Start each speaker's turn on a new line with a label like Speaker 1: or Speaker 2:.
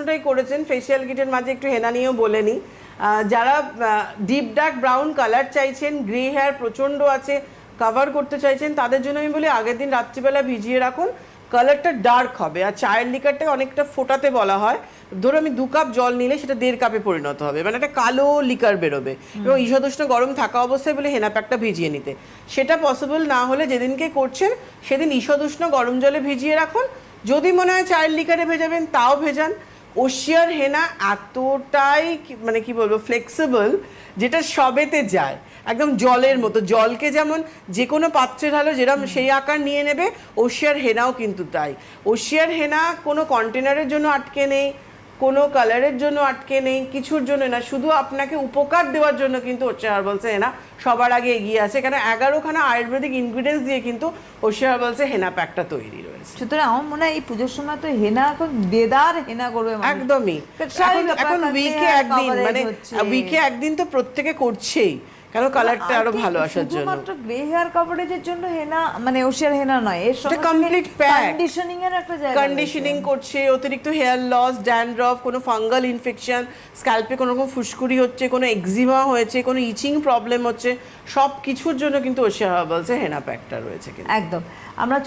Speaker 1: প্রশ্নটাই করেছেন ফেসিয়াল কিটের মাঝে একটু হেনা নিয়েও বলে নিই। যারা ডিপ ডার্ক ব্রাউন কালার চাইছেন গ্রে হেয়ার প্রচণ্ড আছে কভার করতে চাইছেন তাদের জন্য আমি বলি আগের দিন রাত্রিবেলা ভিজিয়ে রাখুন। কালারটা ডার্ক হবে আর চায়ের লিকারটাকে অনেকটা ফোটাতে বলা হয়। ধরো আমি দু কাপ জল নিলে সেটা দেড় কাপে পরিণত হবে মানে একটা কালো লিকার বেরোবে। এবং ঈশাদুষ্ণ গরম থাকা অবস্থায় বলে হেনা প্যাকটা ভিজিয়ে নিতে। সেটা পসিবল না হলে যেদিনকে করছেন সেদিন ঈশাদুষ্ণ গরম জলে ভিজিয়ে রাখুন। যদি মনে হয় চায়ের লিকারে ভেজাবেন তাও ভেজান। ওশিয়ার হেনা এতটাই মানে কি বলব ফ্লেক্সিবল যেটা সবেতে যায়। একদম জলের মতো, জলকে যেমন যে কোনো পাত্রে ঢালো যেরকম সেই আকার নিয়ে নেবে, ওশিয়ার হেনাও কিন্তু তাই। ওশিয়ার হেনা কোনো কন্টেনারের জন্য আটকে নেই কোনো কালারের জন্য আটকে নেই কিছুর জন্য না শুধু আপনাকে উপকার দেওয়ার জন্য কিন্তু ওশিয়া হার্বালসে হেনা সবার আগে এগিয়ে আছে কারণ এগারোখানা আয়ুর্বেদিক ইনগ্রিডিয়েন্টস দিয়ে কিন্তু ওশিয়া হার্বালসে হেনা প্যাকটা তৈরি রয়েছে।
Speaker 2: সুতরাং আমার মনে হয় এই পুজোর সময় তো হেনা এখন বেদার হেনা করবে
Speaker 1: একদমই। এখন উইকে একদিন মানে। উইকে একদিন তো প্রত্যেকে করছেই। কেন কালারটা
Speaker 2: আরও
Speaker 1: ভালো আসার জন্য?
Speaker 2: শুধুমাত্র গ্রে হেয়ার কভারেজের জন্য হেনা মানে ওশিয়ার হেনা নয় এর সঙ্গে
Speaker 1: কমপ্লিট প্যাক
Speaker 2: কন্ডিশনিং এর একটা জায়গা
Speaker 1: কন্ডিশনিং করছে অতিরিক্ত হেয়ার লস ড্যান্ড্রফ কোনো ফাঙ্গাল ইনফেকশন স্ক্যাল্পে কোনো রকম ফুসকুড়ি হচ্ছে কোনো এক্সিমা হয়েছে কোনো ইচিং প্রবলেম হচ্ছে সব কিছুর জন্য কিন্তু ওশিয়া হার্বালসে হেনা প্যাকটা রয়েছে কিন্তু।
Speaker 2: একদম। আমরা